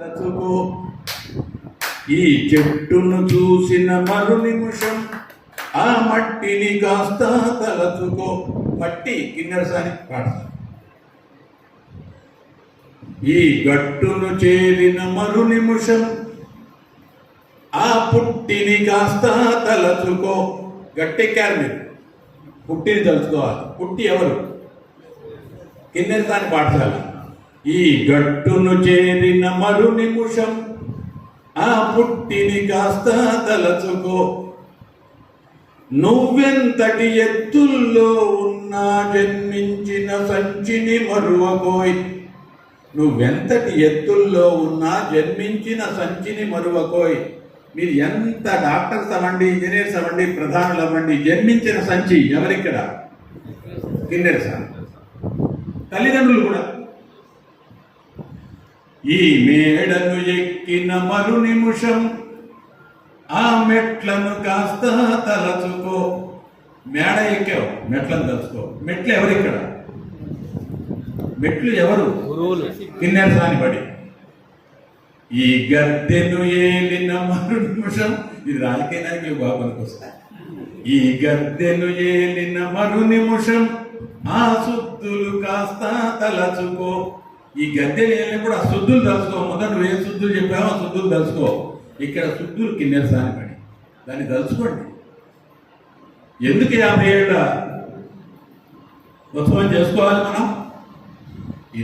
తలచుకో ఈ చెట్టును చూసిన మరు నిమిషం ఆ మట్టిని కాస్త తలచుకో. మట్టి కిన్నెరసాని పాడతారు ఈ గట్టును చేరిన మరు నిమిషం ఆ పుట్టిని కాస్త తలచుకో. గట్టెక్కారు మీరు పుట్టిని తలుచుకోవాలి. పుట్టి ఎవరు? కిన్నెరసాని పాఠశాల ఈ గట్టును చేరిన మరు నిముషం ఆ పుట్టిని కాస్త తలచుకో. నువ్వెంతటి ఎత్తుల్లో ఉన్నా జన్మించిన సంచిని మరువకోయ్ నువ్వెంతటి ఎత్తుల్లో ఉన్నా జన్మించిన సంచిని మరువకోయ్ మీరు ఎంత డాక్టర్స్ అవ్వండి ఇంజనీర్స్ అవ్వండి ప్రధానులు అవ్వండి జన్మించిన సంచి ఎవరిక్కడ? కిన్నెర సార్ తల్లిదండ్రులు కూడా. ఈ మేడను ఎక్కిన మరు నిమిషం ఆ మెట్లను కాస్త తలచుకో. మేడ ఎక్కావు మెట్లను తలుచుకో. మెట్లు ఎవరిక్కడ? మెట్లు ఎవరు? గురువులు. కిన్నెర సాని పడి ఈ గద్దెను ఏలిన మరు నిమిషం. ఇది రాజకీయ నాయకులు బాబులకు వస్తాయి ఈ గద్దెను ఏలిన మరు నిమిషం. ఆ శుద్ధులు కాస్త తలచుకో. ఈ గద్దెలు ఏలినప్పుడు ఆ శుద్ధులు తలుచుకో. మొదట నువ్వు ఏ శుద్ధులు చెప్పావో ఆ శుద్ధులు తలుచుకో. ఇక్కడ శుద్ధులు కిన్నెరసాని పడి. దాన్ని తలుచుకోండి. ఎందుకు యాభై ఏళ్ళ ఉత్సవం చేసుకోవాలి మనం?